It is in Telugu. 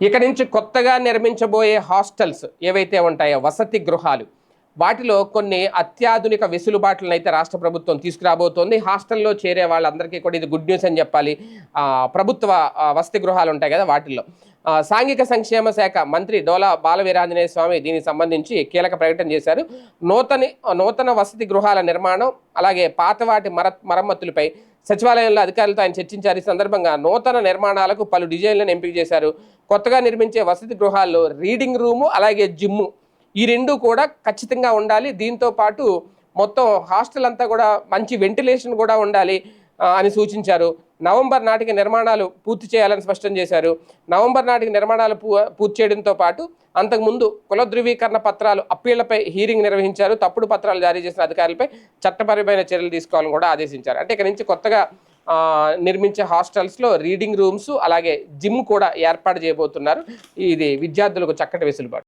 ఇక నుంచి కొత్తగా నిర్మించబోయే హాస్టల్స్ ఏవైతే ఉంటాయో వసతి గృహాలు వాటిలో కొన్ని అత్యాధునిక వెసులుబాట్లను అయితే రాష్ట్ర ప్రభుత్వం తీసుకురాబోతోంది. హాస్టల్లో చేరే వాళ్ళందరికీ కూడా ఇది గుడ్ న్యూస్ అని చెప్పాలి. ప్రభుత్వ వసతి గృహాలు ఉంటాయి కదా వాటిల్లో. సాంఘిక సంక్షేమ శాఖ మంత్రి డోలా బాలవీరాంజనేయ స్వామి దీనికి సంబంధించి కీలక ప్రకటన చేశారు. నూతన నూతన వసతి గృహాల నిర్మాణం అలాగే పాతవాటి మర మరమ్మతులపై సచివాలయంలో అధికారులతో ఆయన చర్చించారు. ఈ సందర్భంగా నూతన నిర్మాణాలకు పలు డిజైన్లను ఎంపిక చేశారు. కొత్తగా నిర్మించే వసతి గృహాల్లో రీడింగ్ రూము అలాగే జిమ్ము ఈ రెండు కూడా ఖచ్చితంగా ఉండాలి. దీంతో పాటు మొత్తం హాస్టల్ అంతా కూడా మంచి వెంటిలేషన్ కూడా ఉండాలి అని సూచించారు. నవంబర్ నాటికి నిర్మాణాలు పూర్తి చేయాలని స్పష్టం చేశారు. నవంబర్ నాటికి నిర్మాణాలు పూ పూర్తి చేయడంతో పాటు అంతకుముందు కుల ధృవీకరణ పత్రాలు అప్పీళ్ళపై హీరింగ్ నిర్వహించారు. తప్పుడు పత్రాలు జారీ చేసిన అధికారులపై చట్టపరమైన చర్యలు తీసుకోవాలని కూడా ఆదేశించారు. అంటే ఇక్కడ నుంచి కొత్తగా నిర్మించే హాస్టల్స్లో రీడింగ్ రూమ్స్ అలాగే జిమ్ కూడా ఏర్పాటు చేయబోతున్నారు. ఇది విద్యార్థులకు చక్కటి వెసులుబాటు.